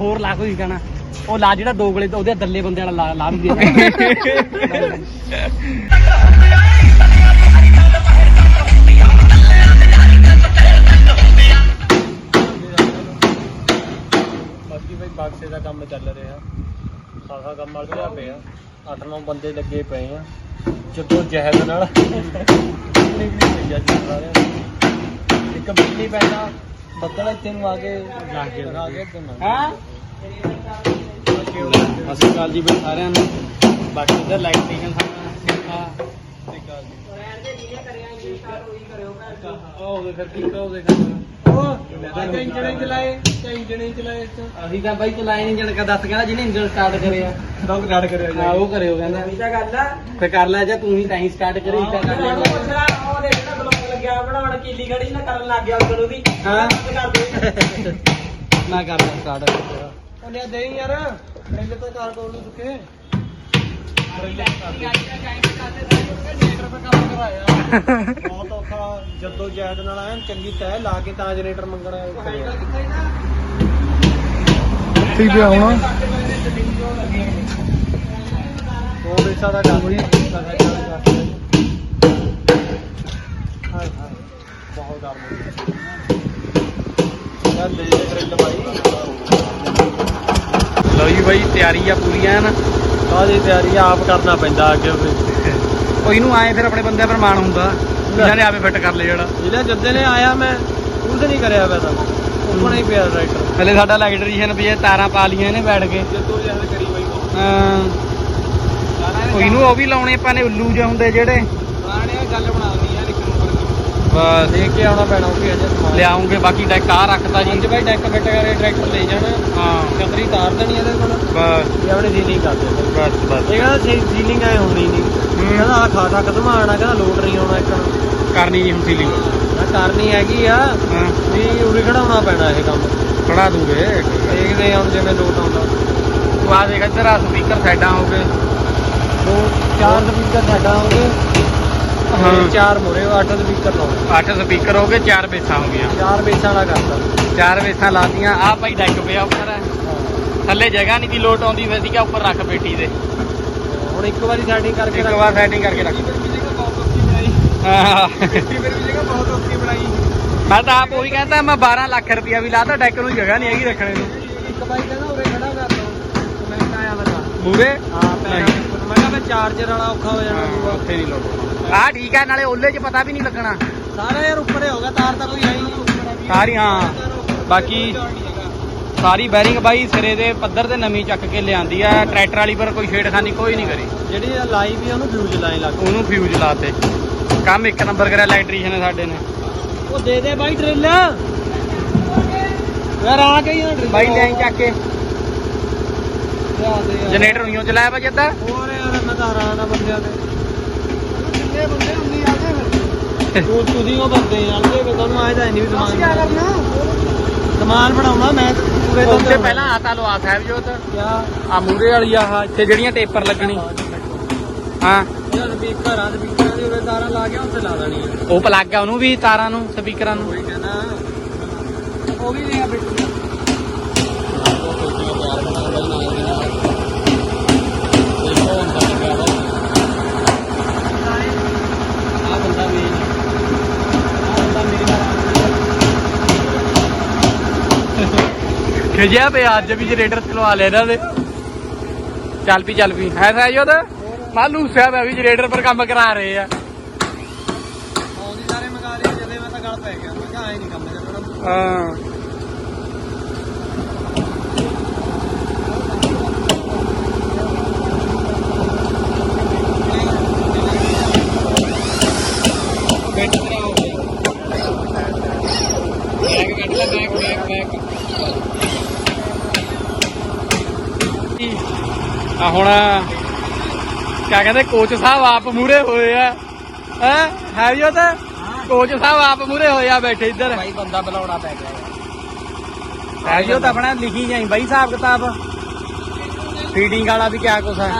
ਹੋਰ ਲਾ ਕੋਈ ਕਹਿਣਾ ਉਹ ਲਾ ਜਿਹੜਾ ਦੋ ਗਲੇ ਤੇ ਉਹਦੇ ਦੱਲੇ ਬੰਦੇ ਵਾਲਾ ਲਾ ਲਾ ਵੀ ਬਾਕੀ ਬਈ ਬਾਕਸੇ ਦਾ ਕੰਮ ਚੱਲ ਰਿਹਾ। ਖਾਸਾ ਕੰਮ ਅੜਿਆ ਪਿਆ 8-9 ਬੰਦੇ ਲੱਗੇ ਪਏ ਆ। ਜਦੋਂ ਜਹਿਦ ਨਾਲ। ਨਿਕਲੀ ਪਈ ਆ ਜੀ। ਸਾਰਿਆਂ ਦੀ। ਇੱਕ ਬਿਜਲੀ ਪੈਣਾ ਬੱਦਲ ਇੱਥੇ ਨੂੰ ਆ ਕੇ ਲਾ ਕੇ ਲਗਾ। ਕੇ ਇੱਧਰ ਨੂੰ ਹਾਂ? ਅਸੀਂ ਕਾਲ ਜੀ ਬਈ ਸਾਰਿਆਂ ਨੂੰ। ਬਾਕੀ ਇਧਰ ਲਾਈਟਿੰਗ ਸਾਰਾ ਉਹ ਉਹਦੇ ਫਿਰ ਕੀ ਕਹੋਗੇ ਉਹ ਅੱਜ ਇੰਜਣ ਹੀ ਚਲਾਏ ਤੇ ਇੰਜਣ ਹੀ ਚਲਾਏ ਇਸ ਤੋਂ ਅਸੀਂ ਤਾਂ ਬਾਈ ਚਲਾਏ ਨਹੀਂ ਜਣ ਕਾ ਦੱਸ ਕਹਿੰਦਾ ਜਿਹਨੇ ਇੰਜਨ ਸਟਾਰਟ ਕਰਿਆ ਲੋਕ ਡੜ ਕਰਿਆ ਹਾਂ ਉਹ ਕਰਿਓ ਕਹਿੰਦਾ। ਨਵੀਂ ਤਾਂ ਗੱਲ ਆ। ਫੇ ਕਰ ਲੈ ਜਾਂ ਤੂੰ ਹੀ ਤਾਂ ਹੀ ਸਟਾਰਟ ਕਰੀ ਤਾਂ ਕਰ ਲੈ। ਉਹ ਦੇਖਣਾ ਬਲੌਗ ਲੱਗਿਆ ਬਣਾਉਣ ਕੀਲੀ ਖੜੀ ਨਾ ਕਰਨ ਲੱਗ ਗਿਆ ਉਧਰ ਉਹਦੀ ਹਾਂ। ਕਰ ਦੇ। ਨਾ ਕਰ ਲੈ ਸਟਾਰਟ ਉਹ ਲਿਆ ਦੇ ਯਾਰ ਪਹਿਲੇ ਤਾਂ ਕਾਰ ਕੋਲ ਨੂੰ ਸੁੱਕੇ। ਬਹੁਤ ਔਖਾ ਜਦੋਂ ਜੈਦ ਨਾਲ ਆਇਆ ਚੰਗੀ ਤੈ ਲਾ ਕੇ ਤਾਂ ਜਨਰੇਟਰ ਮੰਗਣਾ ਕਰਿਆ ਠੀਕ ਹੈ ਹੁਣ। ਉਹ ਦੇਸ਼ਾ ਦਾ ਕੰਮ ਹੀ। ਹਾਏ ਹਾਏ ਬਹੁਤ ਯਾਰ ਦੇ ਦੇ ਭਾਈ। ਲਓ ਜੀ ਬਾਈ ਤਿਆਰੀ ਆ ਪੂਰੀ ਐਨ ਤਿਆਰੀ ਆਪ ਕਰਨਾ ਪੈਂਦਾ ਅੱਗੇ ਉਹ ਇਹਨੂੰ ਆਏ ਫਿਰ ਆਪਣੇ ਬੰਦਿਆਂ ਪਰ ਮਾਣ ਹੁੰਦਾ। ਇਹਨਾਂ ਨੇ ਆਪੇ ਫਿੱਟ ਕਰ ਲਿਆ ਜਿਹੜਾ। ਜਿਹੜਾ ਜੱਦੇ ਨੇ ਆਇਆ ਮੈਂ ਕੁਝ ਨਹੀਂ ਕਰਿਆ ਵੈਸਾ ਉੱਪਰ ਹੀ ਪਿਆ ਰਾਈਟਰ। ਹਲੇ ਸਾਡਾ ਇਲੈਕਟ੍ਰੀਸ਼ੀਅਨ ਵੀ ਇਹ ਤਾਰਾਂ ਪਾ ਲੀਆਂ ਇਹਨੇ ਬੈਠ ਕੇ। ਜਦੋਂ ਜੈਦ ਕਰੀ ਬਈ ਹਾਂ। ਉਹ ਇਹਨੂੰ ਉਹ ਵੀ ਲਾਉਣੇ ਆਪਾਂ ਨੇ ਉੱਲੂ ਜਿਹੇ ਹੁੰਦੇ ਜਿਹੜੇ। ਪੁਰਾਣੇ ਗੱਲ ਬਣਾ ਦਿੰਦੀ ਯਾਰ ਇੱਕ ਨੰਬਰ ਬਸ। ਦੇਖ ਕੇ ਆਉਣਾ ਪੈਣਾ ਉਹ ਵੀ ਅਜੇ ਸਮਾਨ। ਲਿਆਉਂਗੇ ਬਾਕੀ ਡੈਕ ਆ ਰੱਖਤਾ ਜੀ। ਅੱਜ ਭਾਈ ਡੈਕ ਫਿੱਟ ਕਰੇ ਟਰੈਕਟਰ ਲੈ ਜਾਣਾ। ਹਾਂ। ਛਤਰੀ ਤਾਰ ਦੇਣੀ ਇਹਦੇ ਕੋਲ। ਬਸ। ਇਹ ਆਪਣੇ ਸੀਲਿੰਗ ਕਰ ਦੇ ਬਸ ਬਸ। ਇਹ ਕਹਿੰਦਾ ਸੀਲਿੰਗ ਐ ਹੁੰਦੀ ਨਹੀਂ ਕਹਿੰਦਾ ਆ ਖਾਸਾ ਕਦਮ ਆਣਾ ਕਹਿੰਦਾ ਲੋਡ ਨਹੀਂ ਆਉਣਾ ਇੱਕ ਕਰਨੀ ਹੁਣ ਸੀਲਿੰਗ ਕਰਨੀ ਹੈਗੀ ਆ। ਹਾਂ। ਵੀ ਉਰੇ ਖੜਾਉਣਾ ਪੈਣਾ ਇਹ ਕੰਮ। ਖੜਾ ਦੂਗੇ। ਦੇਖਦੇ ਹਾਂ ਜਿਵੇਂ ਲੋਡ ਆਉਂਦਾ। ਤੂੰ ਆ ਦੇਖ ਇੱਧਰ ਆ ਸਪੀਕਰ ਸਾਈਡਾਂ ਹੋ ਗਏ ਦੋ ਚਾਰ ਸਪੀਕਰ ਸਾਡਾ ਹੋਗੇ ਹਾਂ। ਚਾਰ ਮੋਰੇ ਅੱਠ ਸਪੀਕਰ ਲਾਉਣੇ ਅੱਠ ਸਪੀਕਰ ਹੋ ਗਏ ਚਾਰ ਬੇਸਾਂ ਹੋ ਗਈਆਂ। ਚਾਰ ਬੇਸਾਂ ਵਾਲਾ ਕਰਤਾ। ਚਾਰ ਬੇਸਾਂ ਲਾਤੀਆਂ ਆ ਭਾਈ ਡੈਕ ਪਿਆ ਉੱਪਰ। ਥੱਲੇ ਜਗ੍ਹਾ ਨਹੀਂ ਦੀ ਲੋਟ ਆਉਂਦੀ ਫਿਰ ਸੀਗਾ ਉੱਪਰ ਰੱਖ ਬੇਟੀ ਦੇ। ਹੁਣ ਇੱਕ ਵਾਰੀ ਸੈਟਿੰਗ ਕਰਕੇ ਇੱਕ ਵਾਰ ਸੈਟਿੰਗ ਕਰਕੇ ਰੱਖ। ਬਹੁਤ ਔਖੀ ਬਣਾਈ। ਮੈਂ ਤਾਂ ਆਪ ਉਹੀ ਕਹਿੰਦਾ ਮੈਂ 12 ਲੱਖ ਰੁਪਇਆ ਵੀ ਲਾਤਾ ਡੈਕ ਨੂੰ ਜਗ੍ਹਾ ਨਹੀਂ ਹੈਗੀ ਰੱਖਣੇ ਨੂੰ। ਇੱਕ ਬਾਈ ਕਹਿੰਦਾ ਉਰੇ ਖੜਾ ਕਰ। ਆਇਆ ਮੇਰਾ ਮੂਰੇ ਹਾਂ ਪੈਣਾ ਨਹੀਂ। ਮੈਂ ਕਿਹਾ ਫਿਰ ਚਾਰਜਰ ਵਾਲਾ ਔਖਾ ਹੋ ਜਾਣਾ ਦੂਆ ਉੱਥੇ ਨਹੀਂ ਲੋਟ ਆ ਠੀਕ ਹੈ ਨਾਲੇ ਓਲੇ 'ਚ ਪਤਾ ਵੀ ਨਹੀਂ ਲੱਗਣਾ। ਸਾਰਾ ਯਾਰ ਉੱਪਰ ਹੀ ਹੋਗਾ ਤਾਰ ਤਾਂ ਕੋਈ ਆਈ ਨਹੀਂ ਸਾਰੀ ਹਾਂ। ਬਾਕੀ ਸਾਰੀ ਬੈਰਿੰਗ ਬਾਈ ਸਿਰੇ ਦੇ ਪੱਧਰ ਤੇ ਨਵੀਂ ਚੱਕ ਕੇ ਲਿਆਂਦੀ ਆ। ਟਰੈਕਟਰ ਵਾਲੀ ਪਰ ਕੋਈ ਛੇੜਖਾਨੀ ਕੋਈ ਨਹੀਂ ਕਰੀ। ਜਿਹੜੀ ਇਹ ਲਾਈ ਵੀ ਆ, ਉਹਨੂੰ ਫਿਊਜ਼ ਲਾਈ ਲੱਗ ਉਹਨੂੰ ਫਿਊਜ਼ ਲਾਤੇ। ਕੰਮ ਇੱਕ ਨੰਬਰ ਕਰਿਆ ਇਲੈਕਟ੍ਰੀਸ਼ੀਅਨ ਨੇ ਸਾਡੇ ਨੇ। ਉਹ ਦੇ ਦੇ ਬਾਈ ਡਰਿਲ ਯਾਰ ਆ ਗਈ ਨਾ ਡਰਿਲ ਬਾਈ ਲੈ ਚੱਕ ਕੇ। ਜਨਰੇਟਰ ਉਈਓ ਚਲਾਇਆ ਵਾ ਜੱਦਾ? ਹੋਰ ਯਾਰ ਮੈਂ ਤਾਂ ਹੈਰਾਨ ਆ ਬੰਦਿਆਂ ਤੇ। ਕਿੰਨੇ ਬੰਦੇ ਹੁੰਦੀ ਆ ਜੇ ਤੂੰ ਤੁਸੀਂ ਉਹ ਬੰਦੇ ਯਾਰ ਜੇ ਤੁਹਾਨੂੰ ਆਏ ਤਾਂ ਨਹੀਂ ਵੀ ਸਮਾਨ ਕੀ ਕਰਨਾ। ਸਮਾਨ ਬਣਾਉਣਾ ਮੈਂ ਪੂਰੇ ਤੋਂ ਉੱਥੇ ਪਹਿਲਾਂ ਆਤਾ ਲਵਾ ਸਾਹਿਬ ਜੋਤ ਆ ਮੂਰੇ ਵਾਲੀ ਆ ਇੱਥੇ ਜਿਹੜੀਆਂ ਟੇਪਰ ਲੱਗਣੀ। ਹਾਂ। ਯਾਰ ਸਪੀਕਰ ਆ ਸਪੀਕਰ ਦੀ ਉਰੇ ਤਾਰਾਂ ਲਾ ਕੇ ਉੱਥੇ ਲਾ ਦੇਣੀ ਉਹ ਪਲੱਗ ਆ ਉਹਨੂੰ ਵੀ ਤਾਰਾਂ ਨੂੰ ਸਪੀਕਰਾਂ ਨੂੰ। ਉਹ ਵੀ ਨਹੀਂ ਆ ਬਿੱਟੂ ਆ ਬੰਦਾ ਮੇਨ ਆ ਬੰਦਾ ਮੇਨ ਖਿਜਿਆ ਪਿਆ ਅੱਜ ਵੀ ਜਨਰੇਟਰ ਚਲਵਾ ਲਿਆ ਇਹਨਾਂ ਦੇ। ਚੱਲ ਵੀ ਚੱਲ ਵੀ। ਹੈ ਸਹਿਜੋਤ ਮਾਲੂ ਸਿਆ ਮੈਂ ਵੀ ਜਨਰੇਟਰ ਪਰ ਕੰਮ ਕਰਾ ਰਹੇ ਆ। ਆਉਂਦੀ ਸਾਰੇ ਮੰਗਾ ਜਦੇ ਮੈਂ ਤਾਂ ਗਲ ਪੈ ਗਿਆ। ਮੈਂ ਕਿਹਾ ਆਏ ਨਹੀਂ ਕੰਮ ਹਾਂ ਬੈਠ ਕਰਾਓ ਬੈਗ ਕੱਢ ਲੈ ਬੈਗ ਬੈਗ ਬੈਗ ਆ ਹੁਣ ਕਿਆ ਕਹਿੰਦੇ ਕੋਚ ਸਾਹਿਬ ਆਪ ਮੂਰੇ ਹੋਏ ਆ। ਹੈ? ਹੈ ਜੀ ਉਹ ਤਾਂ? ਕੋਚ ਸਾਹਿਬ ਆਪ ਮੂਰੇ ਹੋਏ ਆ ਬੈਠੇ ਇੱਧਰ। ਭਾਈ ਬੰਦਾ ਬੁਲਾਉਣਾ ਪੈ ਗਿਆ। ਹੈ ਜੀ ਉਹ ਤਾਂ ਆਪਣਾ ਲਿਖੀ ਜਾਈ ਬਾਈ ਹਿਸਾਬ ਕਿਤਾਬ। ਫੀਡਿੰਗ ਵਾਲਾ ਵੀ ਕਿਆ ਕੁਛ ਹੈ।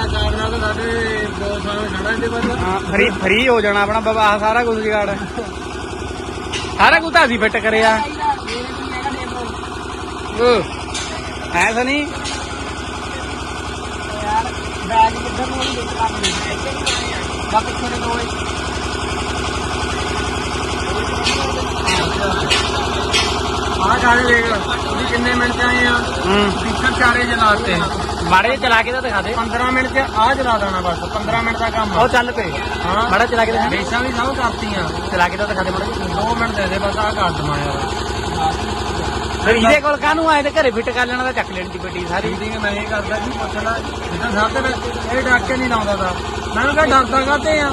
ਫਰੀ ਫਰੀ ਹੋ ਜਾਣਾ ਆਪਣਾ ਬਾਬਾ ਆਹ ਸਾਰਾ ਕੁਝ ਜਗਾੜ। ਸਾਰਾ ਕੁਝ ਤਾਂ ਅਸੀਂ ਫਿੱਟ ਕਰਿਆ। ਹੈ ਸਨੀ ਬੈਗ ਕਿੱਧਰ ਨੂੰ ਨਹੀਂ ਦਿੱਤਾ ਕੰਮ ਨਹੀਂ ਇੱਥੇ ਨਹੀਂ ਆਏ ਯਾਰ ਬਾ ਪਿੱਛੇ ਦੇ ਦੋਏ ਆਹ ਗਾਣੇ ਦੇਖ ਤੁਸੀਂ ਕਿੰਨੇ ਮਿੰਟ ਚ ਆਏ ਆ? ਹੂੰ। ਪਿੱਛੇ ਚਾਰੇ ਜਲਾਤੇ ਮਾੜੇ ਜਿਹੇ ਚਲਾ ਕੇ ਤਾਂ ਦਿਖਾ ਦੇ। 15 ਮਿੰਟ ਚ ਆਹ ਜਲਾ ਦੇਣਾ ਬਸ 15 ਮਿੰਟ ਦਾ ਕੰਮ ਆ। ਉਹ ਚੱਲ ਪਏ। ਹਾਂ। ਮਾੜਾ ਚਲਾ ਕੇ ਦਿਖਾ ਰੇਸਾਂ ਵੀ ਸਭ ਕਰਤੀਆਂ। ਚਲਾ ਕੇ ਤਾਂ ਦਿਖਾ ਦੇ ਮਾੜਾ ਜਿਹਾ। 2 ਮਿੰਟ ਦੇ ਦੇ ਬਸ ਆਹ ਕਰ ਦਵਾਂ ਯਾਰ। ਫਿਰ ਇਹਦੇ ਕੋਲ ਕਾਹਨੂੰ ਆਏ ਤੇ ਘਰੇ ਫਿੱਟ ਕਰ ਲੈਣਾ ਤਾਂ ਚੱਕ ਲੈਣੀ ਦੀ ਗੱਡੀ ਸਾਰੀ। ਮੈਂ ਇਹ ਕਰਦਾ ਜੀ ਪੁੱਛਣਾ ਜਿੱਦਾਂ ਸਾਡੇ ਵਿੱਚ ਇਹ ਡਾਕੇ ਨਹੀਂ ਲਾਉਂਦਾ ਦਾ ਮੈਂ ਕਿਹਾ ਡਰਦਾ ਕਾਤੇ ਆ?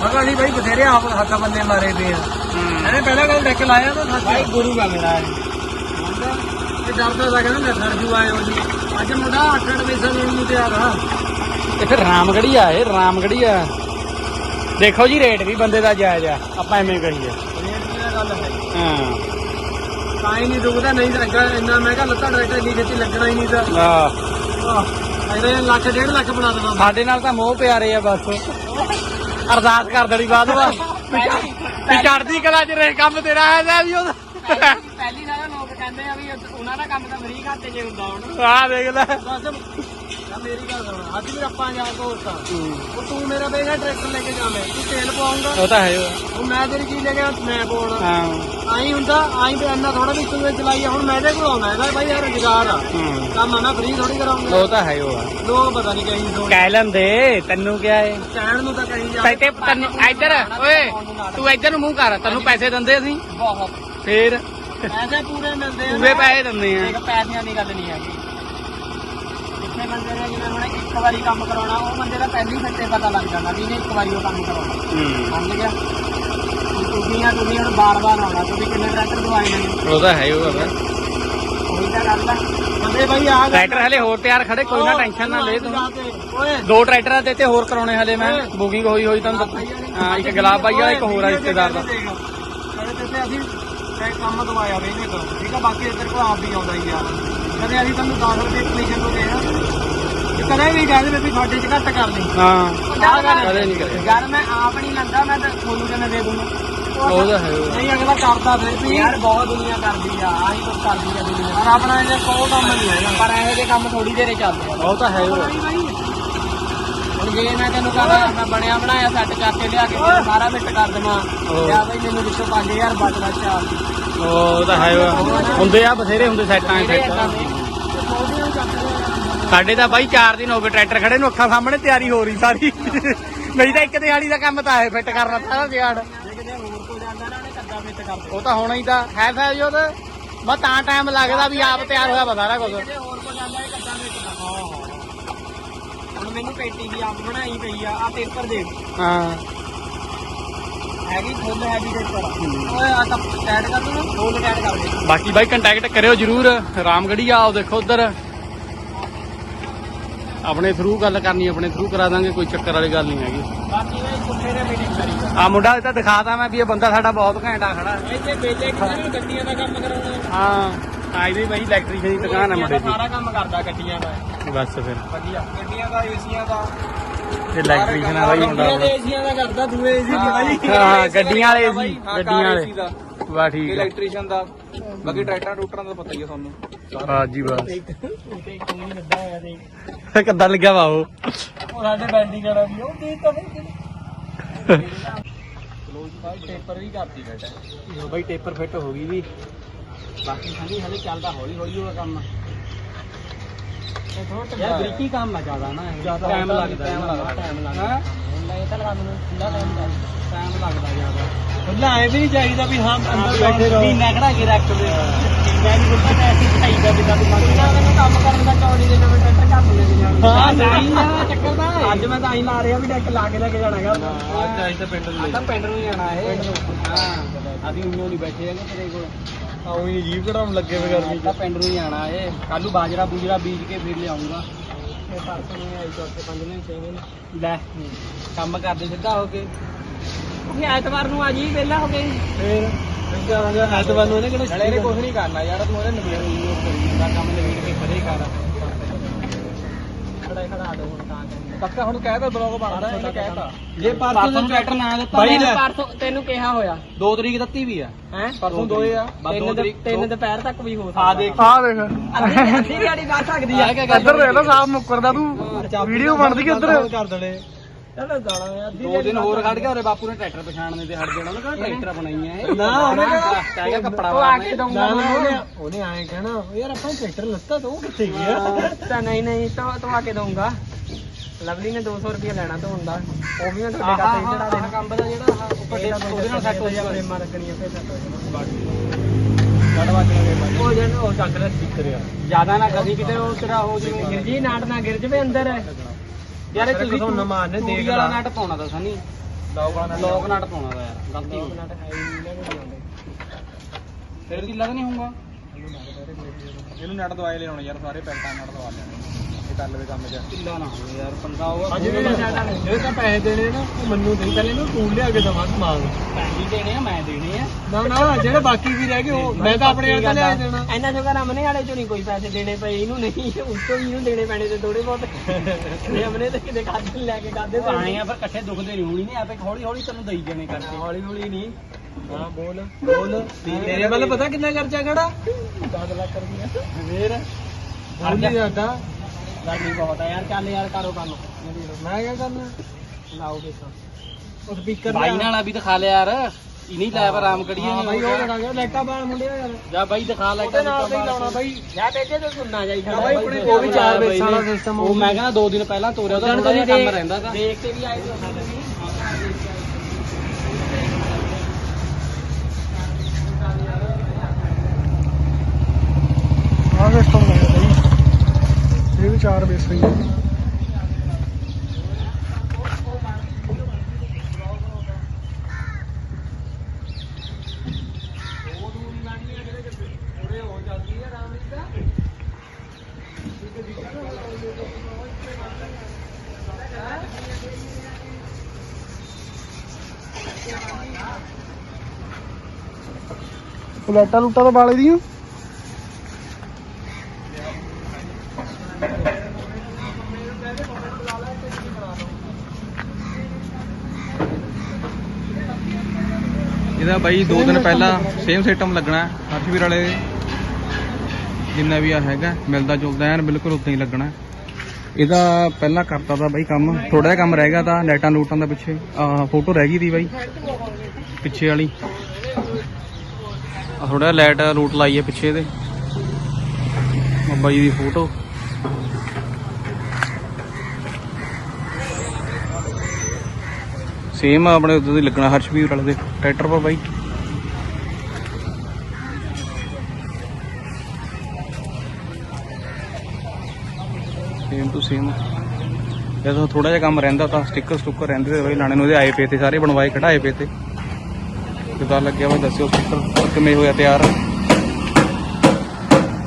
ਮੈਂ ਕਿਹਾ ਨਹੀਂ ਭਾਈ ਬਥੇਰੇ ਆਪ ਹੱਥ ਬੰਦੇ ਮਾਰੇ ਪਏ ਆ। ਇਹਨੇ ਪਹਿਲਾਂ ਗੱਲ ਡੱਕ ਲਾਇਆ ਤਾਂ ਸੱਚ। ਭਾਈ ਗੁਰੂ ਦਾ ਮੇਰਾ ਹੈ ਇਹ ਡਰਦਾ ਤਾਂ ਕਹਿੰਦਾ ਮੈਂ ਸਰਜੂ ਆਏ ਹੋ ਜੀ। ਅੱਜ ਮੁੰਡਾ 8-8 ਵਜੇ ਨੂੰ ਨੂੰ ਤਿਆਰ ਆ। ਇਹ ਫਿਰ ਰਾਮਗੜੀ ਆ ਇਹ ਰਾਮਗੜੀ ਆ ਦੇਖੋ ਜੀ ਰੇਟ ਵੀ ਬੰਦੇ ਦਾ ਜਾਇਜ਼ ਆ। ਆਪਾਂ ਐਵੇਂ ਰੇਟ ਦੀ ਤਾਂ ਗੱਲ ਹੈ। ਹਾਂ। ਤਾਂ ਹੀ ਨਹੀਂ ਦੁਖਦਾ ਨਹੀਂ ਤਾਂ ਲੱਗਾ ਇੰਨਾ ਮੈਂ ਕਿਹਾ ਲੱਤਾਂ ਡਾਕਟਰ ਇੰਨੀ ਛੇਤੀ ਲੱਗਣਾ ਹੀ ਨਹੀਂ ਤਾਂ। ਆ ਇਹਦੇ ਲੱਖ ਡੇਢ ਲੱਖ ਬਣਾ ਦੇਣਾ। ਸਾਡੇ ਨਾਲ ਤਾਂ ਮੋਹ ਪਿਆਰੇ ਆ ਬਸ। ਅਰਦਾਸ ਕਰ ਦੇਣੀ ਬਾਅਦ ਵਾ ਵੀ ਚੜਦੀ ਕਲਾ ਚ ਰਹੇ ਕੰਮ ਤੇਰਾ ਹੈ ਜਾਂ ਵੀ ਉਹਦਾ। ਪਹਿਲੀ ਨਾਲ ਲੋਕ ਕਹਿੰਦੇ ਆ ਵੀ ਉਹਨਾਂ ਦਾ ਕੰਮ ਤਾਂ ਫਰੀ ਘਾਟੇ 'ਚ ਹੁੰਦਾ ਹੁਣ। ਆ ਦੇਖ ਲੈ। ਬਸ ਮੇਰੀ ਗੱਲ ਸੁਣ ਅੱਜ ਵੀ ਆਪਾਂ ਜਾ ਦੋਸਤਾਂ ਉਹ ਤੂੰ ਮੇਰਾ ਬੇਗਾ ਟਰੈਕਟਰ ਲੈ ਕੇ ਜਾਵੇਂ ਤੂੰ ਤੇਲ ਪਾਉਂਗਾ ਉਹ ਤਾਂ ਹੈ ਉਹ। ਮੈਂ ਤੇਰੀ ਚੀਜ਼ ਲੈ ਕੇ ਆਇਆ, ਮੈਂ ਪਾਉਣਾ ਹਾਂ। ਆਈ ਹੁੰਦਾ ਆਈ ਤੇ ਇੰਨਾ ਥੋੜਾ ਵੀ ਤੂੰ ਚਲਾਈ ਆ ਹੁਣ ਮੈਂ ਇਹਦੇ ਕੋਲ ਆਉਣਾ ਇਹਦਾ ਭਾਈ ਯਾਰ ਰੁਜ਼ਗਾਰ ਆ। ਹੂੰ। ਕੰਮ ਆ ਨਾ ਫ੍ਰੀ ਥੋੜੀ ਕਰਾਉਂਗਾ। ਉਹ ਤਾਂ ਹੈ ਉਹ ਆ। ਲੋਕ ਪਤਾ ਨਹੀਂ ਕਹੀ ਕਹਿ ਲੈਂਦੇ ਤੈਨੂੰ ਕਿਹਾ ਏ ਕਹਿਣ ਨੂੰ ਤਾਂ ਕਹੀ ਜਾ ਪੈਸੇ ਤੈਨੂੰ ਇੱਧਰ ਓਏ ਤੂੰ ਇੱਧਰ ਨੂੰ ਮੂੰਹ ਕਰ ਤੈਨੂੰ ਪੈਸੇ ਦਿੰਦੇ ਅਸੀਂ। ਬਹੁਤ। ਫੇਰ? ਪੈਸੇ ਪੂਰੇ ਮਿਲਦੇ ਆ ਪੂਰੇ ਪੈਸੇ ਦਿੰਦੇ ਆ। ਪੈਸਿਆਂ ਦੀ ਗੱਲ ਨਹੀਂ ਹੈਗੀ। ਜਿੱਥੇ ਬੰਦੇ ਨੇ ਜਿਵੇਂ ਹੁਣ ਇੱਕ ਵਾਰੀ ਕੰਮ ਕਰਾਉਣਾ ਉਹ ਬੰਦੇ ਦਾ ਪਹਿਲੀ ਸੱਟੇ ਪਤਾ ਲੱਗ ਜਾਂਦਾ ਵੀ ਇਹਨੇ ਇੱਕ ਵਾਰੀ ਉਹ ਕੰਮ ਕਰਾਉਣਾ। ਹੂੰ। ਸਮਝ ਗਿਆ? ਹੁਣ ਤੁਸੀਂ ਆ ਤੁਸੀਂ ਹੁਣ ਬਾਰ-ਬਾਰ ਆਉਣਾ ਤੁਸੀਂ ਕਿੰਨੇ ਟਰੈਕਟਰ ਦਵਾਏ ਨੇ? ਉਹ ਤਾਂ ਹੈ ਉਹ ਆ ਉਹੀ ਤਾਂ ਗੱਲ ਆ। ਬੰਦੇ ਭਾਈ ਆ ਗਏ ਟਰੈਕਟਰ ਹਲੇ ਹੋਰ ਤਿਆਰ ਖੜੇ ਕੋਈ ਨਾ ਟੈਨਸ਼ਨ ਨਾ ਲੈ ਤੂੰ। ਓਏ। ਦੋ ਟਰੈਕਟਰਾਂ ਤੇ ਤੇ ਹੋਰ ਕਰਾਉਣੇ ਹਲੇ ਮੈਂ। ਬੁਕਿੰਗ ਹੋਈ ਹੋਈ ਤੁਹਾਨੂੰ ਦੱਸ- ਹਾਂ ਇੱਕ ਗੁਲਾਬ ਬਾਈ ਵਾਲਾ ਇੱਕ ਹੋਰ ਆ ਰਿਸ਼ਤੇਦਾਰ ਦਾ। ਤੇ ਅਸੀਂ ਕੰਮ ਦਵਾਇਆ ਵੇ ਇਹਨੇ ਤੋਂ। ਠੀਕ ਆ ਬਾਕੀ ਇੱਧਰ ਕੋ ਆਪ ਵੀ ਆਉਂਦਾ ਹੀ ਆ। ਕਦੇ ਅਸੀਂ ਤੁਹਾਨੂੰ 10 ਰੁਪਏ ਕਮਿਸ਼ਨ ਤੋਂ ਦੇਣਾ ਕਦੇ ਵੀ ਕਹਿੰਦੇ ਵੀ ਸਾਡੇ ਚ ਘੱਟ ਕਰ ਲਈ ਹਾਂ। ਕਦੇ ਨਹੀਂ ਕਰੇ ਯਾਰ ਮੈਂ ਆਪ ਨਹੀਂ ਲੰਦਾ ਮੈਂ ਤਾਂ ਤੁਹਾਨੂੰ ਕਿਵੇਂ ਦੇ ਦੂੰਗਾ? ਉਹ ਤਾਂ ਹੈ। ਉਹ। ਨਹੀਂ ਅਗਲਾ ਕਰਦਾ ਫਿਰ। ਵੀ ਯਾਰ ਬਹੁਤ ਦੁਨੀਆ ਕਰਦੀ ਆ ਆਹੀ ਕੁਝ ਕਰਦੀ ਆ ਦੁਨੀਆ। ਪਰ ਆਪਣਾ ਇਹ ਕੋਈ ਕੰਮ ਨਹੀਂ ਹੈਗਾ। ਪਰ ਇਹੋ ਜਿਹੇ ਕੰਮ ਥੋੜੀ ਦੇਰੇ ਚੱਲਦੇ ਆ। ਉਹ ਤਾਂ ਹੈ। ਉਹ ਆ। ਹੁਣ ਜੇ ਮੈਂ ਤੈਨੂੰ ਕਹਾਂ ਮੈਂ ਬਣਿਆ ਬਣਾਇਆ ਸੈੱਟ ਚੱਕ ਕੇ ਲਿਆ ਕੇ ਤੈਨੂੰ ਸਾਰਾ ਫਿੱਟ ਕਰ ਦੇਵਾਂ। ਉਹ। ਯਾ ਬਈ ਮੈਨੂੰ ਵਿੱਚੋਂ 5000 ਬਚ ਬਚ ਆ ਉਹ ਤਾਂ ਹੈ। ਉਹ ਆ। ਹੁੰਦੇ ਆ ਬਥੇਰੇ ਹੁੰਦੇ ਸੈੱਟਾਂ ਜਿਹੜੇ ਸੈੱਟ। ਏਦਾਂ ਦੇ ਤੇ ਥੋੜ੍ਹੇ ਜਿਹੇ ਚੱਕ ਲਿਆ। ਸਾਡੇ ਤਾਂ ਬਾਈ 4 ਦਿਨ ਹੋ ਗਏ ਟਰੈਕਟਰ ਖੜੇ ਨੂੰ ਅੱਖਾਂ ਸਾਹਮਣੇ ਤਿਆਰੀ ਹੋ ਰਹੀ ਸਾਰੀ। ਨਹੀਂ ਤਾਂ ਇੱਕ ਦਿਹਾੜੀ ਦਾ ਕੰਮ ਤਾਂ ਹੈ ਫਿੱਟ ਕਰਨਾ ਸਾਰਾ ਦਿਹਾੜ। ਨਾ ਉਹ ਤਾਂ ਹੋਣਾ ਹੀ ਤਾਂ ਹੈ ਫੈਜ ਉਹ ਬਸ ਤਾਂ ਟਾਈਮ ਲੱਗਦਾ ਵੀ ਆਪ ਤਿਆਰ ਹੋਇਆ ਵਾ ਸਾਰਾ ਕੁਝ ਹੋਰ ਜਾਂਦਾ ਕੱਦਾ ਹੁਣ ਮੈਨੂੰ ਪੇਟੀ ਵੀ ਆਪ ਬਣਾਈ ਪਈ ਆ ਆ ਪੇਪਰ ਦੇ। ਹਾਂ। ਹੈਗੀ ਫੁੱਲ ਹੈਵੀ ਪੇਪਰ। ਓਏ ਆ ਤਾਂ ਟੈਡ ਕਰ ਦੂੰ ਫੁੱਲ ਟੈਡ ਕਰ ਦੇ ਬਾਕੀ ਬਾਈ ਕੰਟੈਕਟ ਕਰਿਓ ਜਰੂਰ। ਰਾਮਗੜੀ ਆਓ ਦੇਖੋ ਉਧਰ। ਆਪਣੇ ਥਰੂ ਗੱਲ ਕਰਨੀ ਆਪਣੇ ਥਰੂ ਕਰਾ ਦਾਂਗੇ ਕੋਈ ਚੱਕਰ ਵਾਲੀ ਗੱਲ ਨਹੀਂ ਹੈਗੀ। ਬਾਕੀ ਇਹ ਕੁੱਤੇ ਨੇ ਮੀਟਿੰਗ ਕਰੀ ਆ ਮੁੰਡਾ ਇਹ ਤਾਂ ਦਿਖਾਤਾ ਮੈਂ ਵੀ ਇਹ ਬੰਦਾ ਸਾਡਾ ਬਹੁਤ ਘੈਂਟਾ ਖੜਾ। ਇੱਥੇ ਵੇਲੇ ਕਿਹਨੇ ਗੱਡੀਆਂ ਦਾ ਕੰਮ ਕਰਾਉਣਾ। ਹਾਂ ਆ ਇਹਦੀ ਬਾਈ ਇਲੈਕਟ੍ਰੀਸ਼ੀਅਨ ਦੀ ਦੁਕਾਨ ਹੈ ਮੁੰਡੇ ਦੀ। ਸਾਰਾ ਕੰਮ ਕਰਦਾ ਗੱਡੀਆਂ ਦਾ। ਬਸ ਫਿਰ। ਵਧੀਆ। ਗੱਡੀਆਂ ਦਾ ਏਸੀਆਂ ਦਾ। ਇਹ ਇਲੈਕਟ੍ਰੀਸ਼ੀਅਨ ਆ ਬਾਈ ਮੁੰਡਾ ਗੱਡੀਆਂ ਦੇ ਏਸੀਆਂ ਦਾ ਕਰਦਾ ਦੂਏ ਏਸੀ ਦੀ ਬਾਈ ਹਾਂ ਗੱਡੀਆਂ ਵਾਲੇ ਸੀ ਗੱਡੀਆਂ ਵਾਲੇ। ਦਾ। ਵਾ ਠੀਕ ਹੈ ਇਲੈਕਟ੍ਰੀਸ਼ੀਅਨ ਦਾ ਬਾਕੀ ਟਰੈਕਟਰਾਂ ਟੂਟਰਾਂ ਦਾ ਪਤਾ ਹੀ ਆ ਤੁਹਾਨੂੰ। ਹਾਂ ਜੀ ਬਸ। ਕਿੱਦਾਂ ਲੱਗਿਆ ਵਾ ਉਹ। ਉਹ ਸਾਡੇ ਬੈਲਡਿੰਗ ਵਾਲਾ ਵੀ ਉਹ ਦੇਖ ਤਾਂ ਨਹੀਂ। ਕਲੋਜ਼ ਬਾਈ ਟੇਪਰ ਵੀ ਕਰਤੀ ਬੈਠਾ। ਬਾਈ ਟੇਪਰ ਫਿੱਟ ਹੋ ਗਈ ਵੀ। ਬਾਕੀ ਸਾਡੀ ਹਲੇ ਚੱਲਦਾ ਹੌਲੀ ਹੌਲੀ ਉਹ ਕੰਮ ਯਾਰ ਬਰੀਕੀ ਕੰਮ ਆ ਜ਼ਿਆਦਾ ਨਾ ਜ਼ਿਆਦਾ ਟਾਈਮ ਲੱਗਦਾ ਟਾਈਮ ਲੱਗਦਾ। ਟਾਈਮ ਲੱਗਦਾ। ਹਾਂ? ਇਹ ਤਾਂ ਲਗਾ ਮੈਨੂੰ ਖੁੱਲਾ ਟਾਈਮ ਦਾ ਟਾਈਮ ਲੱਗਦਾ ਜ਼ਿਆਦਾ। ਖੁੱਲਾ ਐ ਵੀ ਨਹੀਂ ਚਾਹੀਦਾ ਵੀ ਹਾਂ ਅੰਦਰ ਬੈਠੇ ਰਹੋ। ਮਹੀਨਾ ਖੜਾ ਕੇ ਰੱਖ ਦੇ। ਮੈਂ ਨਹੀਂ ਕੁੱਤਾ ਤਾਂ ਐਸੀ ਚਾਹੀਦਾ ਵੀ ਤਾਂ ਮੰਗ ਮੈਨੂੰ ਕੰਮ ਕਰਨ ਦਾ ਚੌੜੀ ਦੇ ਨਵੇਂ ਟਰੈਕਟਰ ਕਰ ਲੈ ਕੇ ਜਾਣਾ। ਹਾਂ, ਨਹੀਂ। ਆ ਚੱਕਰ ਦਾ ਅੱਜ ਮੈਂ ਤਾਂ ਆਈ ਲਾ ਰਿਹਾ ਵੀ ਡੈਕ ਲਾ ਕੇ ਲੈ ਕੇ ਜਾਣਾਗਾ ਅੱਜ ਅੱਜ ਤਾਂ ਪਿੰਡ ਨੂੰ ਅੱਜ ਤਾਂ ਪਿੰਡ ਨੂੰ ਹੀ ਜਾਣਾ ਇਹ। ਹਾਂ ਅਸੀਂ ਉਈਓ ਨਹੀਂ ਬੈਠੇ ਹੈਗੇ ਤੇਰੇ ਕੋਲ। ਆਉਂ ਹੀ ਜੀਵ ਕਢਾਉਣ ਲੱਗੇ ਵੇ ਗਰਮੀ ਤਾਂ ਪਿੰਡ ਨੂੰ ਜਾਣਾ ਇਹ। ਕੱਲ ਨੂੰ ਬਾਜਰਾ ਬੂਜਰਾ ਬੀਜ ਕੇ ਫਿਰ ਲਿਆਉਂਗਾ। ਇਹ ਪਰਸੋਂ ਨੂੰ ਆਈ ਚੌਥੇ ਪੰਜ ਦਿਨ ਛੇ ਦਿਨ। ਲੈ ਕੰਮ ਕਰਦੇ ਸਿੱਧਾ ਹੋ ਕੇ। ਉਹ ਐਤਵਾਰ ਨੂੰ ਆ ਜੀ ਵਿਹਲਾ ਹੋ ਕੇ ਫੇਰ ਕਹਾਂਗਾ ਐਤਵਾਰ ਨੂੰ ਇਹਨੇ ਕਿਹੜਾ ਨਾਲੇ ਇਹਨੇ ਕੁਝ ਨਹੀਂ ਕਰਨਾ ਯਾਰ ਤੂੰ ਉਹਦੇ ਨਵੇੜ ਉਹ ਕਰੀ ਜਾਂਦਾ ਕੰਮ ਨਵੇੜ ਕੇ ਪਰੇ ਕਰ। ਖੜਾ ਖੜਾ ਦੋ ਹੁਣ ਤਾਂ ਕਹਿੰਦੇ ਪੱਕਾ ਹੁਣ ਕਹਿ ਤਾ ਬਲੌਗ ਬਣਦਾ ਇਹਨੇ ਕਹਿਤਾ ਜੇ ਪਰਸੋਂ ਨੂੰ ਟਰੈਕਟਰ ਨਾ ਦਿੱਤਾ ਬਾਈ ਮੈਂ ਲੈ। ਪਰਸੋਂ ਤੈਨੂੰ ਕਿਹਾ ਹੋਇਆ। 2 ਤਰੀਕ ਦਿੱਤੀ ਵੀ ਆ। ਹੈ? ਪਰਸੋਂ ਦੋਏ ਆ। ਤਿੰਨ ਦੇ- ਤਿੰਨ ਦੁਪਹਿਰ ਤੱਕ ਵੀ ਹੋ ਆ ਦੇਖ। ਆ ਦੇਖ। ਅੱਧੀ ਅੱਧੀ ਦਿਹਾੜੀ ਕਰ ਸਕਦੀ ਆ। ਇੱਧਰ ਦੇਖ ਤਾਂ ਸਾਫ਼ ਮੁੱਕਰਦਾ ਤੂੰ। ਵੀਡੀਓ ਬਣਦੀ ਕਿ ਇੱਧਰ ਕਰ ਦੇਣੇ। ਗਾਲਾਂ ਦੋ ਦਿਨ ਹੋਰ ਖੜ ਗਿਆ ਉਹਦੇ ਬਾਪੂ ਨੇ ਟਰੈਕਟਰ ਪਛਾਣਨੇ ਤੇ ਹਟ ਜਾਣਾ ਉਹਨੇ ਕਹਿੰਦਾ ਟਰੈਕਟਰ ਬਣਾਈਆਂ ਇਹ। ਨਾ, ਉਹਨੇ ਕਿਹਾ- ਕਹਿ ਗਿਆ ਕੱਪੜਾ ਉਹ ਆ ਕੇ ਦਊਂਗਾ। ਉਹਨੇ ਉਹਨੇ ਆਏ ਕਹਿਣਾ ਯਾਰ ਆਪਾਂ ਟਰੈਕਟਰ ਲੱਤਾ ਤਾਂ ਉਹ ਕਿੱਥੇ ਗਿਆ? ਤਾਂ ਨਹੀਂ ਨਹੀਂ ਤਾਂ ਤੋਂ ਆ ਕੇ ਦਊਂਗਾ। ਲਵਲੀ ਨੇ 200 ਰੁਪਏ ਲੈਣਾ ਤੋਂ ਹੁੰਦਾ। ਉਹ ਵੀ ਮੈਂ ਤੁਹਾਡੇ 'ਚ ਚੜਾ ਦੇਣਾ। ਕੰਮ ਦਾ ਜਿਹੜਾ ਉੱਪਰ ਉਹਦੇ ਨਾਲ ਸੈੱਟ ਹੋ ਜਾਵੇ ਫਰੇਮਾਂ ਲੱਗਣੀਆਂ ਫਿਰ set ਹੋ ਜਾਣਾ। ਕੱਢ ਵੱਜ ਲਗੇ ਉਹ ਜਨ ਉਹ ਚੱਕ ਲੈ ਸਪੀਕਰ ਆ ਜ਼ਿਆਦਾ ਨਾ ਕਦੀ ਕਿਤੇ ਉਹ ਤੇਰਾ ਹੋ ਜੇ ਗਿਰ ਜੀ ਨਾਟ ਨਾ ਗਿਰ ਜਵੇ ਅੰਦਰ। ਯਾਰ ਇਹ ਤੁਸੀਂ ਤੁਹਾਨੂੰ ਦੇਖ ਨਟ ਪਾਉਣਾ ਤਾਂ ਸਨੀ। ਲੋਕ ਨਟ ਪਾਉਣਾ। ਦਾ ਯਾਰ ਗਲਤੀ ਹੋ ਲੋਕ ਨਾਟ ਹੈ ਹੀ ਨਹੀਂ ਨਾ ਕੋਈ ਆਉਂਦੇ? ਤੇਰੇ ਦੀ ਲੱਗ ਨਹੀਂ ਹੋਊਗਾ? ਇਹਨੂੰ ਨੈਟ ਦਵਾਈ ਲਿਆਉਣਾ ਯਾਰ ਸਾਰੇ ਪੈਕਟਾਂ ਨੈਟ ਦਵਾ ਲੈਣੇ। ਇਹ ਕਰ ਲਵੇ ਕੰਮ ਢਿੱਲਾ ਨਾ ਹੋਵੇ ਯਾਰ ਉਹ ਨਹੀਂ। ਜਿਹੜੇ ਤਾਂ ਪੈਸੇ ਦੇਣੇ ਨਾ ਉਹ ਮੈਨੂੰ ਨਹੀਂ ਪਹਿਲੇ ਇਹਨੂੰ ਤੂੰ ਲਿਆ ਕੇ ਦਵਾਂ ਸਮਾਨ ਪੈਸੇ ਦੇਣੇ ਆ ਮੈਂ ਦੇਣੇ ਆ। ਨਾ ਨਾ ਜਿਹੜੇ ਬਾਕੀ ਵੀ ਰਹਿ ਗਏ ਉਹ ਮੈਂ ਤਾਂ ਆਪਣੇ ਆਪ ਲਿਆ ਦੇਣਾ। ਇਹਨਾਂ ਜੋਗਾ ਰਮਨੇ ਵਾਲੇ ਚੋਂ ਨਹੀਂ ਕੋਈ ਪੈਸੇ ਦੇਣੇ ਪਏ ਇਹਨੂੰ ਨਹੀਂ ਉਸ ਤੋਂ ਵੀ ਇਹਨੂੰ ਦੇਣੇ ਪੈਣੇ ਤੇ ਥੋੜੇ ਬਹੁਤ। ਇਹ ਅਮਨੇ ਤੇ ਕਿਤੇ ਖਾਦ ਲੈ ਕੇ ਆਏ ਆ ਪਰ ਇਕੱਠੇ ਦੁਖਦੇ ਨਹੀਂ ਹੋਣੀ ਨਹੀਂ ਆਪੇ ਹੌਲੀ ਹੌਲੀ ਤੈਨੂੰ ਦਈ ਜਾਣੇ ਕਰਕੇ। ਹੌਲੀ ਹੌਲੀ ਨਹੀਂ। ਹਾਂ ਬੋਲ। ਬੋਲ। ਤੇਰੇ ਵੱਲ ਪਤਾ ਕਿੰਨਾ ਖਰਚਾ ਖੜਾ? 10 ਲੱਖ ਰੁਪਇਆ ਫੇਰ? ਬੋਲੀ ਜਾਂਦਾ ਗਾੜੀ ਬਹੁਤ ਆ ਯਾਰ ਚੱਲ ਯਾਰ ਕਰੋ ਕੰਮ। ਮੈਂ ਕਿਆ ਕਰਨਾ? ਲਾਓ ਕਿਸਾ ਉਹ ਸਪੀਕਰ ਬਾਈ ਨਾਲ ਆ ਵੀ ਦਿਖਾ ਲਿਆ ਯਾਰ। ਇਹ ਨਹੀਂ ਲੈ ਪਰ ਆਰਾਮ ਕੜੀਏ ਹਾਂ ਬਾਈ ਉਹ ਲਗਾ ਗਿਆ ਲੈਟਾ ਬਾਲ ਮੁੰਡਿਆ ਯਾਰ। ਜਾ ਬਾਈ ਦਿਖਾ ਲੈ ਉਹਦੇ ਨਾਲ ਨਹੀਂ ਲਾਉਣਾ ਬਾਈ। ਯਾ ਬੇਟੇ ਤੋਂ ਸੁਣਨਾ ਜਾਈ ਖੜਾ ਬਾਈ ਆਪਣੇ ਕੋਲ ਵੀ ਚਾਰ ਬੇਸਾਂ ਵਾਲਾ ਸਿਸਟਮ ਉਹ ਮੈਂ ਕਹਿੰਦਾ ਦੋ ਦਿਨ ਪਹਿਲਾਂ ਤੋਰਿਆ ਉਹਦਾ ਥੋੜਾ ਜਿਹਾ ਕੰਮ ਰਹਿੰਦਾ ਤਾਂ। ਦੇਖ ਕੇ ਵੀ ਆਏ ਤੋਂ ਆਹ ਸਿਸਟਮ ਲੱਗਦਾ ਬਾਈ ਇਹ ਵੀ ਚਾਰ ਬੇਸ ਹੋਈ ਹੈ ਲਾਈਟਾਂ ਲੂਟਾਂ ਤਾਂ ਬਾਲੇ ਦੀਆਂ ਇਹਦਾ ਬਾਈ 2 ਦਿਨ ਪਹਿਲਾਂ ਸੇਮ ਸਿਸਟਮ ਲੱਗਣਾ ਹਰਸ਼ਵੀਰ ਵਾਲੇ ਜਿੰਨਾ ਵੀ ਆ ਹੈਗਾ, ਮਿਲਦਾ ਜੁਲਦਾ ਐਨ ਬਿਲਕੁਲ ਉਦਾਂ ਹੀ ਲੱਗਣਾ ਇਹਦਾ ਪਹਿਲਾਂ ਕਰਤਾ ਤਾਂ ਬਾਈ ਕੰਮ ਥੋੜਾ ਜਿਹਾ ਕੰਮ ਰਹਿ ਗਿਆ ਤਾਂ ਲਾਈਟਾਂ ਲੂਟਾਂ ਦਾ ਪਿੱਛੇ, ਆ, ਫੋਟੋ ਰਹਿ ਗਈ ਦੀ ਬਾਈ, ਪਿੱਛੇ ਵਾਲੀ। ਆ ਥੋੜਾ ਲਾਈਟ ਲੂਟ ਲਾਈ ਹੈ ਪਿੱਛੇ ਦੇ ਆ ਬਾਈ ਦੀ ਫੋਟੋ। ਸੇਮ ਆਪਣੇ ਉਦੋਂ ਦੀ ਲੱਗਣਾ ਹਰਸ਼ਵੀਰ ਵਾਲੇ ਦੇ ਟਰੈਕਟਰ ਪਰ ਬਾਈ। ਸੇਮ ਜਦੋਂ ਥੋੜਾ ਜਿਹਾ ਕੰਮ ਰਹਿੰਦਾ ਤਾਂ ਸਟicker ਸਟੁੱਕਰ ਰਹਿੰਦੇ ਤੇ ਬਾਈ ਲਾਣੇ ਨੂੰ ਇਹਦੇ ਆਏ ਪਏ ਤੇ ਸਾਰੇ ਬਣਵਾਏ ਕਢਾਏ ਪਏ ਤੇ। ਕਿਦਾਂ ਲੱਗਿਆ ਬਾਈ ਦੱਸਿਓ ਸਟicker ਕਿਵੇਂ ਹੋਇਆ ਤਿਆਰ।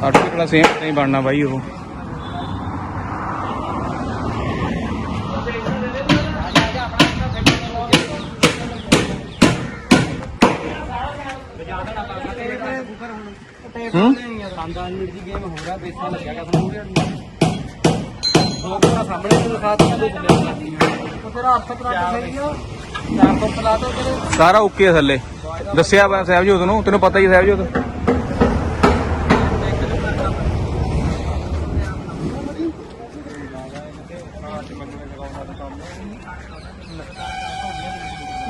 ਆਰਟਿਕਲ ਸੇਮ ਨਹੀਂ ਬਣਨਾ ਬਾਈ ਉਹ। ਹੂੰ? ਖਾਂਦਾ ਮਿੰਟ ਦੀ ਗੇਮ ਹੋ ਰਿਹਾ ਬੇਸਾਂ ਲੱਗਿਆ ਕਸਮ ਦੋ ਕੋਣਾ ਸਾਹਮਣੇ ਤੋਂ ਦਿਖਾਤੀਆਂ ਦੋ ਥੱਲੇ ਦਿਖਾਤੀਆਂ ਉਹ ਤੇਰਾ ਹੱਥ ਪਰਾ ਸਹੀ ਆ। ਚਾਰ ਪੰਪ ਲਾ ਦੋ ਤੇਰੇ ਸਾਰਾ ਓਕੇ ਆ ਥੱਲੇ। ਦੱਸਿਆ ਵਾ ਸਾਹਿਬਜੋਤ ਨੂੰ ਤੈਨੂੰ ਪਤਾ ਹੀ ਸਾਹਿਬਜੋਤ?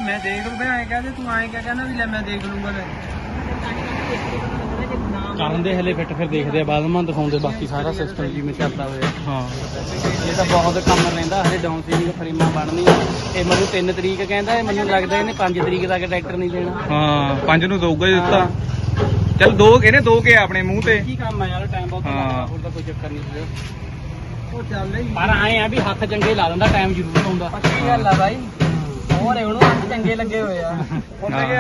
ਮੈਂ ਦੇਖ ਲੂ ਐਂ ਕਹਦੇ ਤੂੰ ਐਂ ਕਹਿੰਦਾ ਵੀ ਲੈ ਮੈਂ ਦੇਖ ਲੂੰਗਾ ਲੈ। ਕਰਨ ਦੇ ਹਲੇ ਫਿੱਟ ਫਿਰ ਦੇਖਦੇ ਆ ਬਾਅਦ ਦਿਖਾਉਂਦੇ ਬਾਕੀ ਸਾਰਾ ਸਿਸਟਮ ਜਿਵੇਂ ਚੱਲਦਾ ਹੋਇਆ। ਹਾਂ। ਇਹ ਤਾਂ ਬਹੁਤ ਕੰਮ ਰਹਿੰਦਾ ਹਲੇ ਡਾਊਨ ਸੀਲਿੰਗ ਫਰੇਮਾਂ ਬਣਨੀਆਂ। ਇਹ ਮੈਨੂੰ 3 ਤਰੀਕ ਕਹਿੰਦਾ ਇਹ ਮੈਨੂੰ ਲੱਗਦਾ ਇਹਨੇ 5 ਤਰੀਕ ਤੱਕ ਟਰੈਕਟਰ ਨਹੀਂ ਦੇਣਾ ਹਾਂ ਪੰਜ ਨੂੰ ਦਊਗਾ ਜੀ ਦਿੱਤਾ। ਚੱਲ ਦੋ ਇਹਨੇ ਦੋ ਕੇ ਆਪਣੇ ਮੂੰਹ ਤੇ। ਕੀ ਕੰਮ ਆ ਯਾਰ ਟਾਈਮ ਬਹੁਤ ਹਾਂ। ਲੱਗਦਾ ਹੋਰ ਤਾਂ ਕੋਈ ਚੱਕਰ ਨਹੀਂ ਸੀ ਉਹ ਚੱਲ ਹੀ। ਪਰ ਆਏ ਆ ਵੀ ਹੱਥ ਚੰਗੇ ਲਾ ਦਿੰਦਾ ਟਾਈਮ ਜ਼ਰੂਰ ਆਉਂਦਾ ਪੱਕੀ ਗੱਲ ਆ ਬਾਈ। ਹੋਰ ਇਹ ਉਹਨੂੰ ਹੱਥ ਚੰਗੇ ਲੱਗੇ ਹੋਏ ਆ। ਹਾਂ,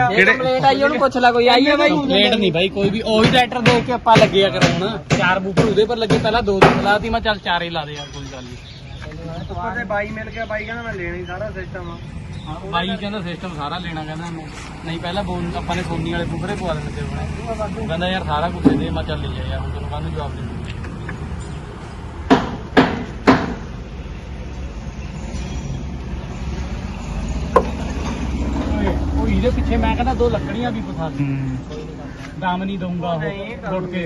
ਇਹ ਕਿਹੜੇ ਕੰਪਲੇਂਟ ਆਈ ਉਹਨੂੰ ਪੁੱਛ ਲੈ ਕੋਈ। ਆਈ ਆ ਬਾਈ। ਲੇਟ ਨਹੀਂ ਬਾਈ ਕੋਈ ਵੀ। ਉਹੀ ਟਰੈਕਟਰ ਦੇਖ ਕੇ ਆਪਾਂ ਲੱਗਿਆ ਕਰਾਉਣ ਚਾਰ ਬੂਟਰ ਉਹਦੇ ਪਰ ਲੱਗੇ ਪਹਿਲਾਂ ਦੋ ਦਿਨ ਲਾਤੀ ਮੈਂ ਚੱਲ ਚਾਰੇ ਲਾ ਦੇ ਯਾਰ ਕੋਈ ਗੱਲ ਨਹੀਂ। ਉੱਪਰ ਤੇ ਬਾਈ ਮਿਲ ਗਿਆ ਬਾਈ ਕਹਿੰਦਾ ਮੈਂ ਲੈਣਾ ਹੀ ਸਾਰਾ ਸਿਸਟਮ ਬਾਈ ਕਹਿੰਦਾ ਸਿਸਟਮ ਸਾਰਾ ਲੈਣਾ ਕਹਿੰਦਾ ਨਹੀਂ ਪਹਿਲਾਂ ਬੋਨ ਆਪਾਂ ਨੇ ਸੋਨੀ ਵਾਲੇ ਬੂਫਰੇ ਪਵਾ ਲੈਣੇ ਤੇ ਕਹਿੰਦਾ ਯਾਰ ਸਾਰਾ ਕੁਝ ਦੇ ਮੈਂ ਚੱਲ ਲੈ ਜਾ ਯਾਰ ਹੁਣ ਤੈਨੂੰ ਕਾਹਨੂੰ ਜਵਾਬ ਦੇ ਫਿਰ ਮੈਂ ਕਹਿੰਦਾ ਦੋ ਲੱਕੜੀਆਂ ਵੀ ਫਸਾ ਦੇ ਦਾਮ ਨਹੀਂ ਦਊਂਗਾ ਉਹ ਟੁੱਟ ਕੇ।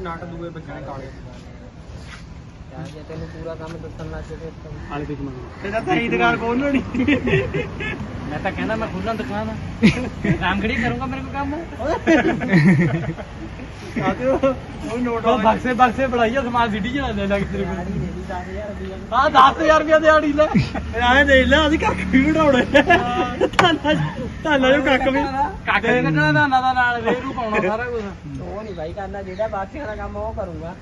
ਨਾਟ ਦੂਏ ਬੱਚੇ ਕਾਲੇ। ਜੇ ਤੈਨੂੰ ਪੂਰਾ ਕੰਮ ਦੱਸਣ ਲੱਗ ਜੇ ਆਲੇ ਤੇ ਮੰਗ ਤੇਰਾ ਤਾਂ ਹੀ ਦੁਕਾਨ ਖੋਲਣੀ ਮੈਂ ਤਾਂ ਕਹਿੰਦਾ ਮੈਂ ਖੁੱਲਾਂ ਦੁਕਾਨ ਰਾਮਗੜੀ ਕਰੂੰਗਾ ਮੇਰੇ ਕੋਲ ਕੰਮ। ਆਤੇ ਉਹ ਨੋਟ ਉਹ ਬਕਸੇ ਬਕਸੇ ਬੜਾਈਆ ਸਮਾਨ ਸਿੱਟੀ ਜਣਾ ਲੈ ਲੱਗ ਤੇਰੇ ਕੋਲ। ਹਾਂ 10000 ਰੁਪਏ ਦਿਹਾੜੀ ਲੈ। ਆਏ ਦੇਖ ਲੈ ਅਸੀਂ ਕੱਖ ਵੀ ਧਾਨਾ ਧਾਨਾ ਜੋ ਕੱਖ ਵੀ। ਕੱਖ ਦੇ ਕੱਢਣਾ ਦਾ ਦਾ ਨਾਲ ਰੇਰੂ ਪਾਉਣਾ ਸਾਰਾ ਕੁਝ ਉਹ ਨਹੀਂ ਭਾਈ ਕਰਨਾ ਜਿਹੜਾ ਬਾਕੀਆਂ ਦਾ ਕੰਮ ਉਹ ਕਰੂੰਗਾ।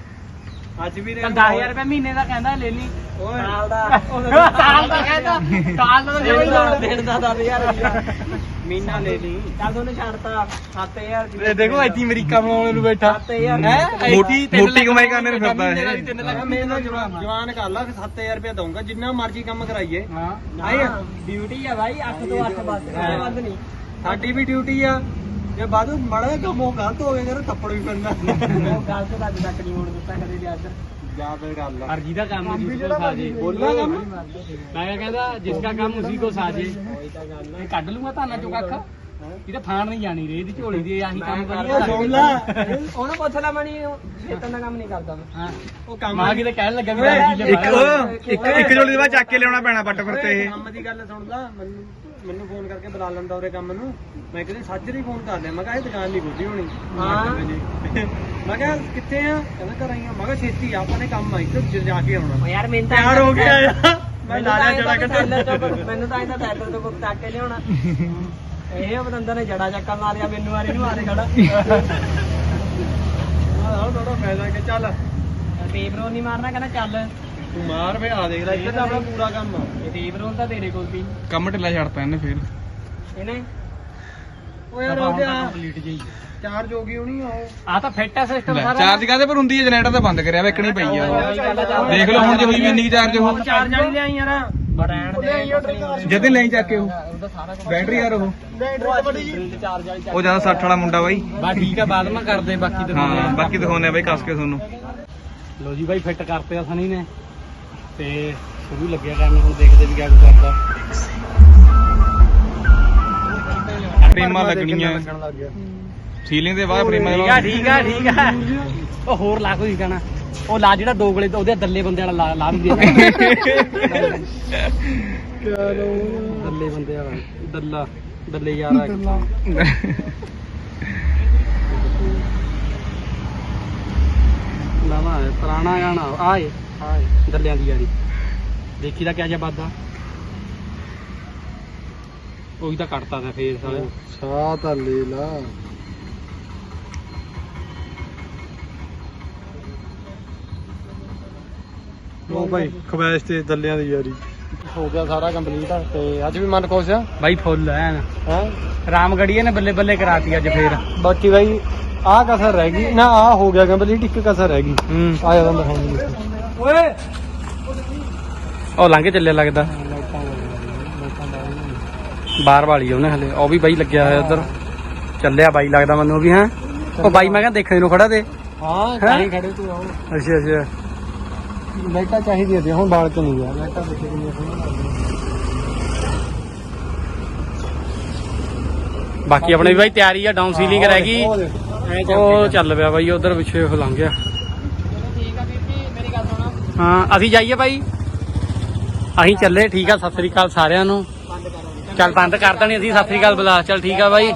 ਅੱਜ ਵੀ ਤਾਂ 10000 ਰੁਪਏ ਮਹੀਨੇ ਦਾ ਕਹਿੰਦਾ ਲੈ ਲਈ। ਓਏ। ਸਾਲ ਦਾ। ਸਾਲ ਦਾ ਕਹਿੰਦਾ। ਸਾਲ ਦਾ ਤਾਂ ਜਮਾ ਹੀ ਲੋੜ। ਦੇਣ ਦਾ 10000 ਰੁਪਏ ਮਹੀਨਾ ਲੈ ਲਈ। ਚੱਲ ਉਹਨੇ ਛੱਡਤਾ। 7000 ਰੁਪਏ ਇਹ ਦੇਖੋ ਇੱਥੇ ਅਮਰੀਕਾ ਬਣਾਉਣ ਨੂੰ ਬੈਠਾ। 7000 ਹੈਂ? ਮੋਟੀ ਮੋਟੀ ਕਮਾਈ ਕਰਨੇ ਨੂੰ ਫਿਰਦਾ ਇਹ। ਤਿੰਨ ਲੱਖ ਮੈਂ ਨਾ ਜਵਾਨ ਕਰ ਲਾ ਫਿਰ 7000 ਰੁਪਏ ਦਊਂਗਾ। ਜਿੰਨਾ ਮਰਜ਼ੀ ਕੰਮ ਕਰਾਈਏ। ਹਾਂ। ਡਿਊਟੀ ਆ ਭਾਈ 8 ਤੋਂ 8 ਬਸ। ਵੱਧ ਨਹੀਂ ਸਾਡੀ ਵੀ ਡਿਊਟੀ ਆ। ਜੇ ਬਾਦੂ ਮਾੜਾ ਜਿਹਾ ਕੰਮ ਹੋ ਗਲਤ ਹੋ ਗਿਆ ਕਰ ਥੱਪੜ ਵੀ ਪੈਂਦਾ। ਉਹ ਗੱਲ ਤੋਂ ਅੱਜ ਤੱਕ ਨਹੀਂ ਹੋਣ ਦਿੱਤਾ ਕਦੇ ਵੀ ਅੱਜ। ਜਾ ਫਿਰ ਕਰ ਲਾ ਹਰ ਜਿਹਦਾ ਕੰਮ ਜਿਸ ਕੋ ਸਾਜੇ ਬੋਲਣਾ ਕੰਮ? ਮੈਂ ਕਿਹਾ ਕਹਿੰਦਾ ਜਿਸ ਦਾ ਕੰਮ ਉसी ਕੋ ਸਾਜੇ ਇਹ ਕੱਢ ਲੂੰਗਾ ਧਾਨਾ ਚੋਂ ਕੱਖ। ਇਹ ਤਾਂ ਫਾਣ ਨਹੀਂ ਜਾਣੀ ਰੇ ਇਹਦੀ ਝੋਲੀ ਦੀ ਆਹੀ ਕੰਮ ਕਰੀ ਉਹ ਸੁਣ ਲੈ। ਉਹਨੂੰ ਪੁੱਛ ਲੈ ਮਣੀ ਖੇਤਾਂ ਦਾ ਕੰਮ ਨਹੀਂ ਕਰਦਾ ਮੈਂ। ਹਾਂ। ਉਹ ਕੰਮ ਮਾਂ ਕਿਤੇ ਕਹਿਣ ਲੱਗਾ ਵੀ ਇੱਕ ਉਹ ਇੱਕ ਇੱਕ ਜੋੜੀ ਦੇ ਬਾਅਦ ਚੱਕ ਕੇ ਲਿਆਉਣਾ ਪੈਣਾ ਬੱਟ ਫਿਰ ਤੇ ਇਹ। ਕੰਮ ਦੀ ਗੱਲ ਸੁਣ ਲਾ ਮੈਨੂੰ। ਮੈਨੂੰ ਫੋਨ ਕਰਕੇ ਬੁਲਾ ਲੈਂਦਾ ਉਹਰੇ ਕੰਮ ਨੂੰ। ਮੈਂ ਕਹਿੰਦੇ ਸਾਜਰੀ ਫੋਨ ਕਰ ਲਿਆ ਮੈਂ ਕਿਹਾ ਇਹ ਦੁਕਾਨ ਨਹੀਂ ਖੁੱਲੀ ਹੋਣੀ। ਹਾਂ। ਮੈਂ ਕਿਹਾ ਕਿੱਥੇ ਆ? ਕਹਿੰਦਾ ਘਰ ਆਈ ਆ। ਮੈਂ ਕਿਹਾ ਛੇਤੀ ਆ ਆਪਾਂ ਨੇ ਕੰਮ ਆਈ ਤੇ ਜਾ ਕੇ ਆਉਣਾ। ਯਾਰ ਮੈਨੂੰ ਤਾਂ ਤਿਆਰ ਹੋ ਗਿਆ ਮੈਂ ਲਾ ਲਿਆ ਜੜਾ ਤੋਂ ਮੈਨੂੰ ਤਾਂ ਇਹਦਾ ਟੈਲਰ ਤੋਂ ਕੁੱਤਾ ਕੇ ਲਿਆਉਣਾ। ਇਹ ਬਦੰਦਰ ਨੇ ਜੜਾ ਚੱਕਾ ਮਾਰਿਆ ਮੈਨੂੰ ਵਾਰੀ ਨੂੰ ਆਰੇ ਖੜਾ। ਆਹ ਥੋੜਾ ਫਾਇਦਾ ਕਿ ਚੱਲ। ਟੇਬਰੋ ਨਹੀਂ ਮਾਰਨਾ ਕਹਿੰਦਾ ਚੱਲ। ਤੂੰ ਮਾਰ ਵੇ ਆ ਦੇਖ ਲੈ ਇੱਥੇ ਤਾਂ ਆਪਣਾ ਪੂਰਾ ਕੰਮ ਆ। ਇਹ ਟੇਬਰੋ ਤਾਂ ਤੇਰੇ ਕੋਲ ਵੀ ਕੰਮ ਢਿੱਲਾ ਛੱਡਤਾ ਇਹਨੇ ਫਿਰ। ਇਹਨੇ? ਓ ਯਾਰ ਉਹ ਕਿਆ ਕੰਪਲੀਟ ਜਈ ਚਾਰ ਜੋਗੀ ਹੋਣੀ ਆ ਉਹ। ਆ ਤਾਂ ਫਿੱਟ ਹੈ ਸਿਸਟਮ ਸਾਰਾ। ਚਾਰਜ ਕਾਦੇ ਪਰ ਹੁੰਦੀ ਹੈ ਜਨਰੇਟਰ ਤਾਂ ਬੰਦ ਕਰਿਆ ਵੇਖਣੀ ਪਈ ਆ ਦੇਖ ਲਓ ਹੁਣ ਜੇ ਹੋਈ ਵੀ ਇੰਨੀ ਚਾਰਜ ਹੋ। ਚਾਰ ਜਾਣੀ ਲਿਆਈ ਯਾਰ। ਜਦੇ ਲੈ ਚੱਕ ਕੇ ਉਹ। ਉਹਦਾ ਸਾਰਾ ਕੁਝ ਬੈਟਰੀ ਯਾਰ ਉਹ ਚਾਰਜ ਵਾਲੀ ਉਹ ਜ਼ਿਆਦਾ 60 ਵਾਲਾ ਮੁੰਡਾ ਬਾਈ। ਬਾ ਠੀਕ ਆ ਬਾਅਦ ਮੈਂ ਕਰਦੇ ਬਾਕੀ ਦਿਖਾਉਂਦੇ ਹਾਂ ਆ ਬਾਕੀ ਦਿਖਾਉਂਦੇ ਆ ਬਾਈ ਕੱਸ ਕੇ ਤੁਹਾਨੂੰ। ਲੋ ਜੀ ਬਾਈ ਫਿੱਟ ਕਰਤੇ ਆ ਸਣੀ ਨੇ। ਤੇ ਸ਼ੁਰੂ ਲੱਗਿਆ ਕਰਨ ਹੁਣ ਦੇਖਦੇ ਵੀ ਕਿਆ ਕੁ ਕਰਦਾ ਫਰੇਮਾਂ ਲੱਗਣੀਆਂ। ਸੀਲਿੰਗ ਦੇ ਬਾਅਦ ਫਰੇਮਾਂ ਠੀਕ ਆ ਠੀਕ ਆ ਠੀਕ ਆ। ਉਹ ਹੋਰ ਲਾ ਕੋਈ ਕਹਿਣਾ ਉਹ ਲਾ ਜਿਹੜਾ ਦੋ ਗਲੇ ਉਹਦੇ ਦੱਲੇ ਬੰਦੇ ਵਾਲਾ ਲਾ- ਲਾ ਵੀ ਦੇ। ਦੱਲੇ ਬੰਦੇ ਵਾਲਾ। ਦੱਲਾ ਦੱਲੇ ਯਾਰ ਨਵਾਂ ਹੈ ਪੁਰਾਣਾ ਗਾਣਾ। ਆਏ ਦੱਲਿਆਂ ਦੀ ਯਾਰੀ। ਦੇਖੀ ਦਾ ਕਿਆ ਜਿਹਾ ਬਾਦਾ ਉਹੀ ਤਾਂ ਕੱਟਤਾ ਤਾਂ ਫੇਰ ਸਾਲੇ ਸਾਹ ਤਾਂ ਲੈ ਲਾ। ਉਹ ਭਾਈ ਖਵੈਸ਼ ਤੇ ਦੱਲਿਆਂ ਦੀ ਯਾਰੀ। ਹੋ ਗਿਆ ਸਾਰਾ ਕੰਪਲੀਟ ਤੇ ਅੱਜ ਵੀ ਮਨ ਖੁਸ਼ ਆ? ਬਾਈ ਫੁੱਲ ਐਨ। ਹੈ? ਰਾਮਗੜੀਏ ਨੇ ਬੱਲੇ ਬੱਲੇ ਕਰਾਤੀ ਅੱਜ ਫੇਰ। ਬਾਕੀ ਭਾਈ ਆਹ ਕਸਰ ਰਹਿ ਗਈ। ਨਾ ਆਹ ਹੋ ਗਿਆ ਕੰਪਲੀਟ ਇੱਕ ਕਸਰ ਰਹਿ ਗਈ। ਆ ਜਾਂਦਾ ਦਿਖਾਉਂਦੀ ਓਏ। ਉਹ ਲੰਘ ਚੱਲਿਆ ਲੱਗਦਾ। ਬਾਹਰ ਵਾਲੀ ਉਹਨੇ ਹਲੇ। ਉਹ ਵੀ ਬਾਈ ਲੱਗਿਆ ਹੋਇਆ ਉਧਰ। ਚੱਲਿਆ ਬਾਈ ਲੱਗਦਾ ਮੈਨੂੰ ਵੀ ਹੈ? ਉਹ ਬਾਈ ਮੈਂ ਕਿਹਾ ਦੇਖਣ ਨੂੰ ਖੜਾ ਤੇ। ਹਾਂ? ਕਾਹੀ ਖੜੇ ਤੂੰ ਆਓ। ਅੱਛਾ ਅੱਛਾ। ਲਾਈਟਾਂ ਚਾਹੀਦੀਆਂ ਸੀ ਹੁਣ ਬਾਲ ਚ ਨਹੀਂ ਗਿਆ? ਲਾਈਟਾਂ ਦੇਖੇ ਕਿੰਨੀਆਂ ਬਾਕੀ ਆਪਣੇ ਵੀ ਬਾਈ ਤਿਆਰੀ ਆ ਡਾਊਨ ਸੀਲਿੰਗ ਰਹਿ ਗਈ। ਉਹ ਚੱਲ ਪਿਆ ਬਾਈ ਉਧਰ ਪਿੱਛੇ ਉਹ ਲੰਘ ਗਿਆ ਠੀਕ ਆ ਵੀਰ ਜੀ ਮੇਰੀ ਗੱਲ ਸੁਣੋ ਹਾਂ ਅਸੀਂ ਜਾਈਏ ਬਾਈ? ਅਸੀਂ ਚੱਲੇ ਠੀਕ ਆ ਸਤਿ ਸ੍ਰੀ ਅਕਾਲ ਸਾਰਿਆਂ ਨੂੰ। ਚੱਲ ਬੰਦ ਕਰ ਦੇਣੀ ਅਸੀਂ ਸਤਿ ਸ੍ਰੀ ਅਕਾਲ ਬੁਲਾ ਚੱਲ ਠੀਕ ਆ ਬਾਈ।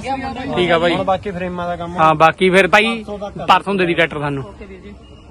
ਠੀਕ ਆ ਬਾਈ। ਹੁਣ ਬਾਕੀ ਫਰੇਮਾਂ ਦਾ ਕੰਮ ਹਾਂ ਬਾਕੀ ਫਿਰ ਭਾਈ ਪਰਸੋਂ ਦੇ ਦੀ ਟਰੈਕਟਰ ਸਾਨੂੰ।